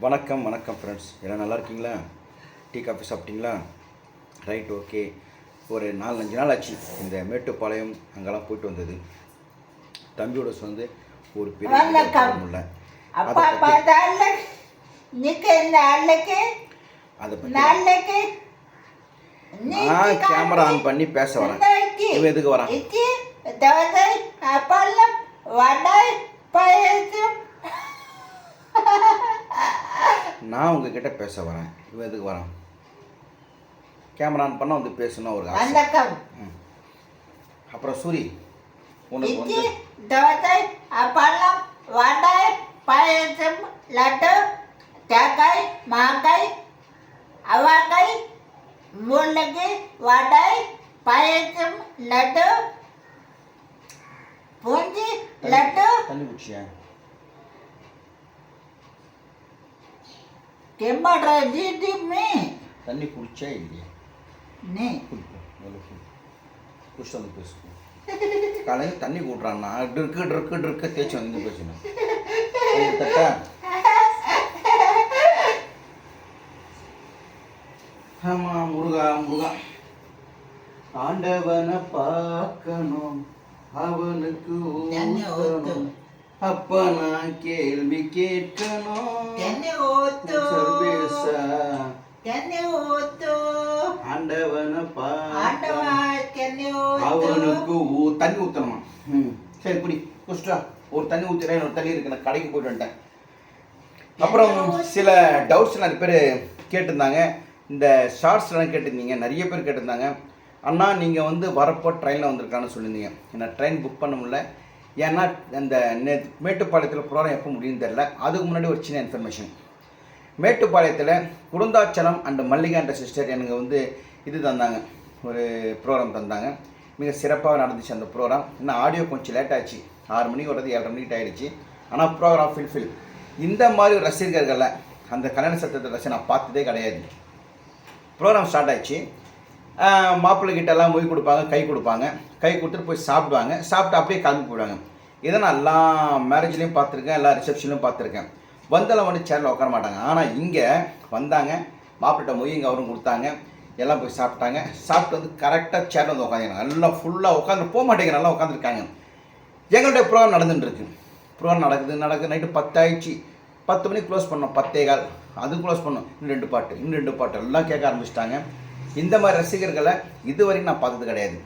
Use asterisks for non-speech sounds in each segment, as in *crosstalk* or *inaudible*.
வணக்கம் வணக்கம் ஃப்ரெண்ட்ஸ் எல்லாம் நல்லா இருக்கீங்களா? டீ காஃபி சாப்பிட்டீங்களா? ரைட் ஓகே ஒரு நாலு அஞ்சு நாள் ஆச்சு. இந்த மேட்டுப்பாளையம் அங்கெல்லாம் போயிட்டு வந்தது. தம்பியோட வந்து ஒரு பெரிய நான் கேமரா ஆன் பண்ணி பேச வரேன். இவன் எதுக்கு வரான்? அப்பளம் வடை பாயசம். *laughs* நான் உங்ககிட்ட பேச வரேன். இவன் எதுக்கு வரான்? கேமரா ஆன் பண்ணால் வந்து பேசணும் ஒரு ஆசை. ம். அப்புறம் சூரி உனக்கு இட்லி வந்து தோசை அப்பளம் வடை பாயசம் லட்டு தேங்காய் மாங்காய் அவக்காய் முள்ளங்கி வடை பாயசம் லட்டு பூஞ்சி லட்டு. தண்ணி குடிச்சியா? தெம்மாடா ஜி தண்ணி குடிச்சா இல்லையா நீ குடிப்போம் முதல்ல குடிச்சு வந்து பேசுவோம் காலையில் தண்ணி கூட்டுறான்னா ட்ருக்கு ட்ருக்கு ட்ருக்க தேய்ச்சி வந்து பேசணும் தட்டா முருகா முருகா ஆண்டவனை பார்க்கணும் அவனுக்கு ஊட்டணும் அப்ப நான் கேள்வி கேட்கணும். என்னை ஓத்தோ சர்வேசா? அவனுக்கு தண்ணி ஊத்தணுமா? ம் சரி குடி குஸ்டா ஒரு தண்ணி ஊத்துறேன் ஒரு தண்ணி இருக்கு நான் கடைக்கு போயிட்டு வந்துட்டேன். அப்புறம் சில டவுட்ஸ் நிறைய பேர் கேட்டிருந்தாங்க. இந்த ஷார்ட்ஸ்லாம் கேட்டிருந்தீங்க நிறைய பேர் கேட்டிருந்தாங்க. அண்ணா நீங்கள் வந்து வரப்போ ட்ரெயினில் வந்திருக்கான்னு சொல்லியிருந்தீங்க. ஏன்னா ட்ரெயின் புக் பண்ண முடியல. ஏன்னா அந்த நே- மேட்டுப்பாளையத்தில் ப்ரோக்ராம் எப்போ முடியும்னு தெரில அதுக்கு முன்னாடி ஒரு சின்ன இன்ஃபர்மேஷன் மேட்டுப்பாளையத்தில் குருந்தாச்சலம் அண்ட் மல்லிகா என்ற சிஸ்டர் எனக்கு வந்து இது தந்தாங்க. ஒரு ப்ரோக்ராம் தந்தாங்க. மிக சிறப்பாக நடந்துச்சு அந்த ப்ரோக்ராம் இன்னும் ஆடியோ கொஞ்சம் லேட் ஆச்சு. ஆறு மணிக்கு வர்றது ஏழரை மணிக்கு ஆயிடுச்சு. ஆனால் ப்ரோக்ராம் ஃபில்ஃபில் இந்த மாதிரி ஒரு ரசிகர்களை அந்த கல்யாண சத்தத்தை ரசி நான் பார்த்ததே கிடையாது. ப்ரோக்ராம் ஸ்டார்ட் ஆயிடுச்சு. மாப்பிள்ளை கிட்ட எல்லாம் மொய் கொடுப்பாங்க கை கொடுப்பாங்க. கை கொடுத்துட்டு போய் சாப்பிடுவாங்க. சாப்பிட்டு அப்படியே கிளம்பி போயிடுவாங்க. இதை நான் எல்லா மேரேஜ்லேயும் பார்த்துருக்கேன் எல்லா ரிசப்ஷன்லையும் பார்த்துருக்கேன். வந்தெல்லாம் வந்து சேரில் உட்கார மாட்டாங்க. ஆனால் இங்கே வந்தாங்க. மாப்பிள்ளை மொய் இங்கே அவரும் கொடுத்தாங்க. எல்லாம் போய் சாப்பிட்டாங்க. சாப்பிட்டு வந்து கரெக்டாக சேரில் வந்து உட்காந்துங்க நல்லா ஃபுல்லாக உட்காந்து போக மாட்டேங்க நல்லா உட்காந்துருக்காங்க. எங்களுடைய ப்ரோக்ராம் நடந்துட்டுருக்கு. ப்ரோக்ராம் நடக்குது நடக்குது. நைட்டு பத்தாயிடுச்சு பத்து மணிக்கு க்ளோஸ் பண்ணோம். பத்தே கால். அது க்ளோஸ் பண்ணோம். இன்னும் ரெண்டு பாட்டு இன்னும் ரெண்டு பாட்டு. எல்லாம் கேட்க ஆரம்பிச்சிட்டாங்க. இந்த மாதிரி ரசிகர்களை இதுவரைக்கும் நான் பார்த்தது கிடையாது.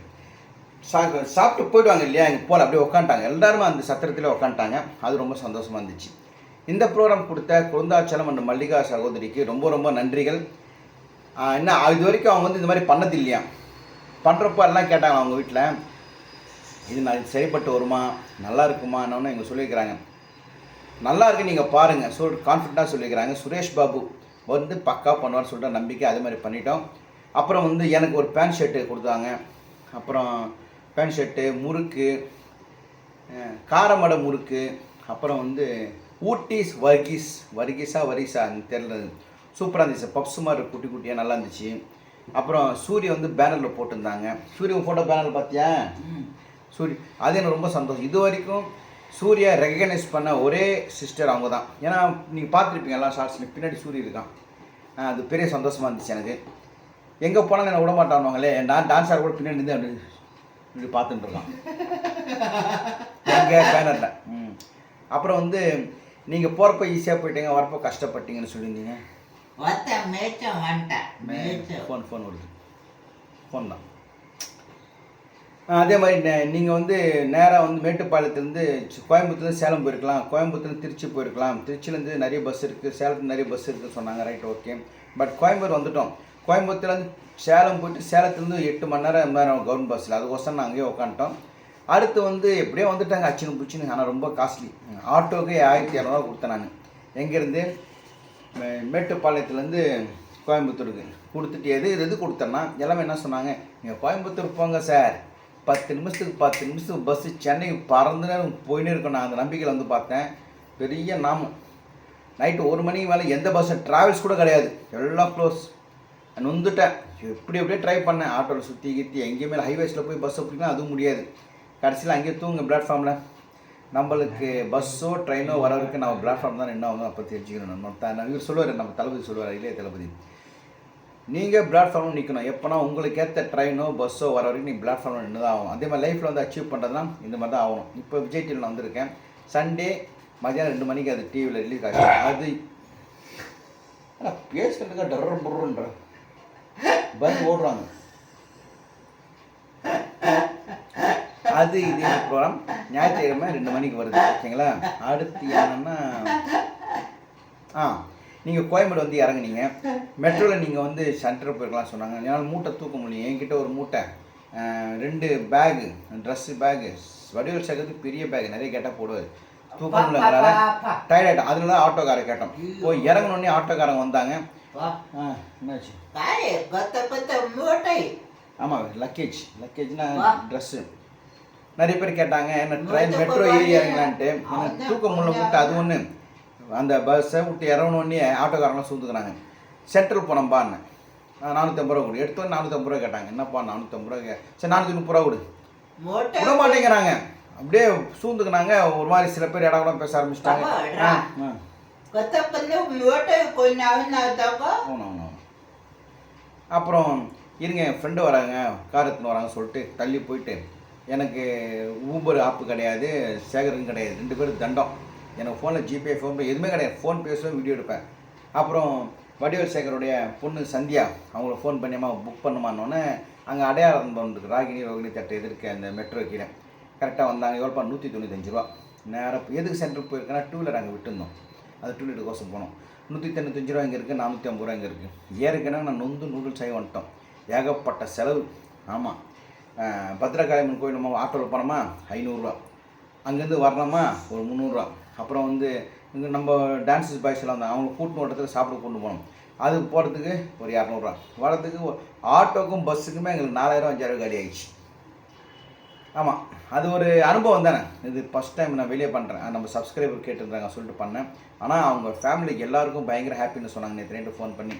சா சாப்பிட்டு போயிடுவாங்க இல்லையா? இங்கே போல் அப்படியே உட்காந்துட்டாங்க எல்லாருமே அந்த சத்திரத்தில் உட்காந்துட்டாங்க அது ரொம்ப சந்தோஷமாக இருந்துச்சு. இந்த ப்ரோக்ராம் கொடுத்த குருந்தாச்சலம் அண்ட் மல்லிகா சகோதரிக்கு ரொம்ப ரொம்ப நன்றிகள். என்ன இது வரைக்கும் அவங்க வந்து இந்த மாதிரி பண்ணது இல்லையா? பண்ணுறப்போ எல்லாம் கேட்டாங்க அவங்க வீட்டில் இது நான் இது சரிப்பட்டு வருமா? நல்லா இருக்குமா? என்னன்னு இவங்க சொல்லியிருக்கிறாங்க. நல்லா இருக்கு நீங்கள் பாருங்கள் சொல் கான்ஃபிடண்ட்டாக சொல்லியிருக்கிறாங்க. சுரேஷ் பாபு வந்து பக்கா பண்ணுவார்னு சொல்லிட்டு நம்பிக்கை அதே மாதிரி பண்ணிட்டோம். அப்புறம் வந்து எனக்கு ஒரு பேண்ட் ஷர்ட்டு கொடுத்தாங்க. அப்புறம் பேண்ட் ஷர்ட்டு முறுக்கு காரமடை முறுக்கு அப்புறம் வந்து ஊட்டிஸ் வர்கீஸ் வர்கீஸா வரிசா தெரியல. சூப்பராக இருந்துச்சு. பப்ஸ் மாதிரி குட்டி குட்டியாக நல்லா இருந்துச்சு. அப்புறம் சூரிய வந்து பேனரில் போட்டிருந்தாங்க. சூரிய ஃபோட்டோ பேனரில் பார்த்தியா? சூரிய அது எனக்கு ரொம்ப சந்தோஷம். இது வரைக்கும் சூர்யா ரெகனைஸ் பண்ண ஒரே சிஸ்டர் அவங்க தான் ஏன்னா நீங்கள் பார்த்துருப்பீங்க எல்லாம் ஷார்ட்ஸில் பின்னாடி சூரிய இருக்கான். அது பெரிய சந்தோஷமாக இருந்துச்சு எனக்கு. எங்கே போனாலும் என்ன விட மாட்டானுவாங்களே நான் டான்ஸ் ஆட கூட பின்னாடி நின்று அப்படி இப்படி பார்த்துட்டு இருக்கான். எங்கள் பேனரில் ம். அப்புறம் வந்து நீங்கள் போகிறப்ப ஈஸியாக போயிட்டீங்க வரப்போ கஷ்டப்பட்டீங்கன்னு சொல்லியிருந்தீங்க. ஃபோன் ஃபோன் வருது. ஃபோன் தான். அதே மாதிரி நீங்கள் வந்து நேராக வந்து மேட்டுப்பாளையத்துலேருந்து கோயம்புத்தூர்லேருந்து சேலம் போயிருக்கலாம். கோயம்புத்தூர்லேருந்து திருச்சி போயிருக்கலாம். திருச்சியிலேருந்து நிறைய பஸ் இருக்குது சேலத்துலேருந்து நிறைய பஸ் இருக்குதுன்னு சொன்னாங்க. ரைட் ஓகே பட் கோயம்புத்தூர் வந்துவிட்டோம் கோயம்புத்தூர்லேருந்து சேலம் போயிட்டு சேலத்துலேருந்து எட்டு மணி நேரம் நேரம் கவர்மெண்ட் பஸ்ஸில் அதுக்கோசரம் நான் அங்கேயே உட்காந்துட்டோம் அடுத்து வந்து எப்படியோ வந்துட்டாங்க அச்சினு பிடிச்சின்னு ஆனால் ரொம்ப காஸ்ட்லி ஆட்டோக்கு ஆயிரத்தி இரநூறுவா கொடுத்தேன் நான். எங்கேருந்து? மேட்டுப்பாளையத்துலேருந்து கோயம்புத்தூருக்கு. கொடுத்துட்டு எது எது எது கொடுத்தேன்னா எல்லாமே என்ன சொன்னாங்க? நீங்கள் கோயம்புத்தூர் போங்க சார். பத்து நிமிஷத்துக்கு பத்து நிமிஷத்துக்கு பஸ்ஸு சென்னை நேரம் போயின்னு இருக்கோம் நான் அந்த நம்பிக்கையில் வந்து பார்த்தேன். பெரிய நாமம். நைட்டு ஒரு மணிக்கு மேலே எந்த பஸ்ஸு ட்ராவல்ஸ் கூட கிடையாது. எல்லாம் க்ளோஸ் நொந்துட்டேன். எப்படி எப்படியே ட்ரை பண்ணேன். ஆட்டோவில் சுற்றி கித்தி எங்கேயுமே ஹைவேஸில் போய் பஸ்ஸை பிடிக்கலாம் அதுவும் முடியாது. கடைசியில் அங்கேயே தூங்க பிளாட்ஃபார்மில் நம்மளுக்கு பஸ்ஸோ ட்ரெயினோ வர வரைக்கும் நம்ம பிளாட்ஃபார்ம் தான் என்ன ஆகும் அப்போ தெரிஞ்சுக்கணும். நம்ம இவர் சொல்லுவார் நம்ம தளபதி சொல்லுவார் இல்லையே தளபதி. நீங்கள் பிளாட்ஃபார்மில் நிற்கணும் எப்போனா உங்களுக்கு ஏற்ற ட்ரெயினோ பஸ்ஸோ வர வரைக்கும் நீங்கள் பிளாட்ஃபார்மில் நின்று தான் ஆகும் அதே மாதிரி லைஃப்பில் வந்து அச்சீவ் பண்ணுறதுனா இந்த மாதிரி தான் ஆகணும். இப்போ விஜய் டிவியில் நான் வந்திருக்கேன். சண்டே மதியானம் ரெண்டு மணிக்கு அது டிவியில் ரிலீஸ் ஆகும் அது ஆனால் பேசுறதுக்காக டர் பஸ் ஓடுறாங்க. அது இது ப்ரோக்ராம் ஞாயிற்றுக்கிழமை ரெண்டு மணிக்கு வருது. ஓகேங்களா அடுத்து என்னன்னா ஆ நீங்கள் கோயம்பேடு வந்து இறங்குனீங்க. மெட்ரோவில் நீங்கள் வந்து சென்டர் போயிருக்கலாம் சொன்னாங்க. என்னால் மூட்டை தூக்க முடியும் என்கிட்ட ஒரு மூட்டை. ரெண்டு பேகு ட்ரெஸ்ஸு பேகு வடிவல் சேர்க்கறது பெரிய பேக் நிறைய கேட்டால் போடுவார். தூக்க முடியலங்கிறால டயர்ட் ஆகிட்டோம் அதனால தான் ஆட்டோக்காரை கேட்டோம். போய் இறங்கினோடனே ஆட்டோக்காரங்க வந்தாங்க. என்னாச்சு? ஆமாம் லக்கேஜ் லக்கேஜ்னா. ட்ரெஸ்ஸு நிறைய பேர் கேட்டாங்க என்ன ட்ரெயின் மெட்ரோ ஏறி. இறங்கலான்ட்டு. அவன் எனக்கு தான் தூக்க முடியல விட்டு அது ஒன்று அந்த பஸ்ஸை விட்டு இறங்கணுன்னே ஆட்டோக்காரங்களாம் சூழ்ந்துக்கிறாங்க. சென்ட்ரல் போனோம்பான்னு. நானூற்றி ஐம்பது ரூபா கொடு. எடுத்தோன்னு நானூற்றி ஐம்பது ரூபா கேட்டாங்க. என்னப்பா நானூற்றி ஐம்பது ரூபா சரி நானூற்றி முப்பது ரூபா கொடு. விட மாட்டேங்கிறாங்க அப்படியே சூழ்ந்துக்கினாங்க. ஒரு மாதிரி சில பேர் இடம் கூட பேச ஆரம்பிச்சிட்டாங்க. அப்புறம் இருங்க என் ஃப்ரெண்டு வராங்க கார் எடுத்துன்னு வராங்க சொல்லிட்டு தள்ளி போயிட்டு எனக்கு ஊபர் ஆப்பு கிடையாது சேகரன் கிடையாது ரெண்டு பேரும் தண்டம். எனக்கு ஃபோனில் ஜிபே ஃபோன்பே எதுவுமே கிடையாது. ஃபோன் பேசுவேன் வீடியோ எடுப்பேன். அப்புறம் வடிவேல் சேகருடைய பொண்ணு சந்தியா அவங்கள ஃபோன் பண்ணியம்மா புக் பண்ணுமான்னொன்னே அங்கே அடையாளம் இருக்கு ராகினி ரோகிணி தட்டு எதிர்க்க அந்த மெட்ரோ கீழே. கரெக்டாக வந்தாங்க. எவ்வளோப்பா நூற்றி தொண்ணூத்தஞ்சு ரூபா. நேரம் எதுக்கு சென்டருக்கு போயிருக்கேன்னா டூ வீலர் அங்கே விட்டுருந்தோம். அது டூ வீலர் கோசம் போனோம். நூற்றி தொண்ணூத்தஞ்சு ரூபா இங்கே இருக்குது நானூற்றி ஐம்பது ரூபா இங்கே இருக்குது ஏற்கனவே நான் நொந்து நூடுல்ஸ் ஆகி வந்துட்டோம். ஏகப்பட்ட செலவு. ஆமாம் பத்திரகாளியம்மன் கோயில் நம்ம ஆட்டோவில் போனோமா? ஐநூறுரூவா அங்கேருந்து வரணுமா? ஒரு முந்நூறுரூவா அப்புறம் வந்து இங்கே நம்ம டான்ஸஸ் பாய்ஸ்லாம் வந்தாங்க. அவங்க கூட்டு ஓட்டத்தில் சாப்பிட கொண்டு போனோம். அது போகிறதுக்கு ஒரு இரநூறுவா வரதுக்கு ஆட்டோக்கும் பஸ்ஸுக்குமே எங்களுக்கு நாலாயிரம் அஞ்சாயிரம் காலி ஆயிடுச்சு. ஆமாம் அது ஒரு அனுபவம் தானே? இது ஃபஸ்ட் டைம் நான் வெளியே பண்ணுறேன் நம்ம சப்ஸ்கிரைபர் கேட்டிருந்தாங்க சொல்லிட்டு பண்ணேன். ஆனால் அவங்க ஃபேமிலிக்கு எல்லாருக்கும் பயங்கர ஹாப்பின்னு சொன்னாங்க நேற்று நைட்டு ஃபோன் பண்ணி.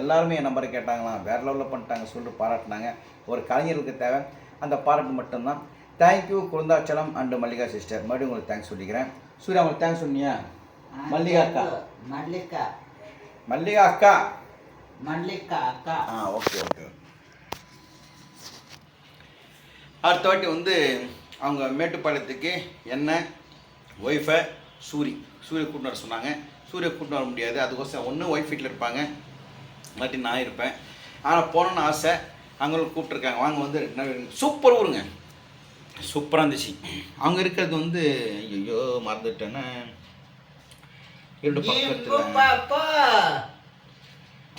எல்லாருமே என் நம்பரை கேட்டாங்களாம் வேறு லெவலில் பண்ணிட்டாங்க சொல்லிட்டு பாராட்டினாங்க. ஒரு கலைஞருக்கு தேவை. அந்த பாராட்டு மட்டும்தான். Thank you Kurunthachalam and Mallika sister மறுபடியும் உங்களுக்கு தேங்க்ஸ் சொல்லிக்கிறேன். சூர்யா உங்களுக்கு தேங்க்ஸ் சொன்னியா? மல்லிகா அக்கா. மல்லிகா. மல்லிகா அக்கா. மல்லிகா அக்கா. ஆ ஓகே ஓகே அடுத்த வாட்டி வந்து அவங்க மேட்டுப்பாளையத்துக்கு என்ன ஒய்ஃபை சூரி. சூரிய கூட்டின்னு வர சொன்னாங்க. சூரிய கூட்டின்னு வர முடியாது. அதுக்கோசம் ஒன்று ஒய்ஃப் வீட்டில் இருப்பாங்க. இல்லாட்டி நான் இருப்பேன். ஆனால் போகணுன்னு ஆசை. அவங்களும் கூப்பிட்ருக்காங்க வாங்க வந்து ரெண்டு நாள். சூப்பர் ஊருங்க. சூப்பராக இருந்துச்சு. அவங்க இருக்கிறது வந்து ஐயோ மறந்துட்டேன்னா இரண்டு பக்கத்தில்.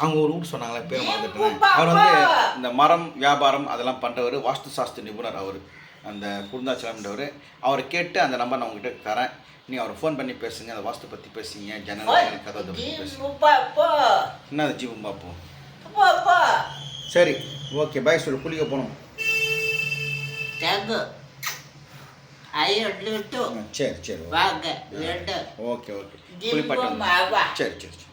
அவங்க ஒரு ஊர் சொன்னாங்களே பேர் மறந்துட்டேன். அவர் வந்து. இந்த மரம் வியாபாரம் அதெல்லாம் பண்ணுறவர் வாஸ்து சாஸ்திர நிபுணர் அவர். அந்த குருந்தாச்சலம்ன்றவர். அவரை கேட்டு அந்த நம்பர் நான் உங்ககிட்ட தரேன். நீ அவரை ஃபோன் பண்ணி பேசுங்க அந்த வாஸ்து பற்றி பேசுங்க ஜன்னல் கதை என்ன அது ஜீவன் பார்ப்போம் சரி ஓகே பாய் சொல்லு குளிக்க போகணும். சரி சரி ஓகே. ஓகே ஜீவன் குளிப்பாட்டு மாவா சரி சரி சரி.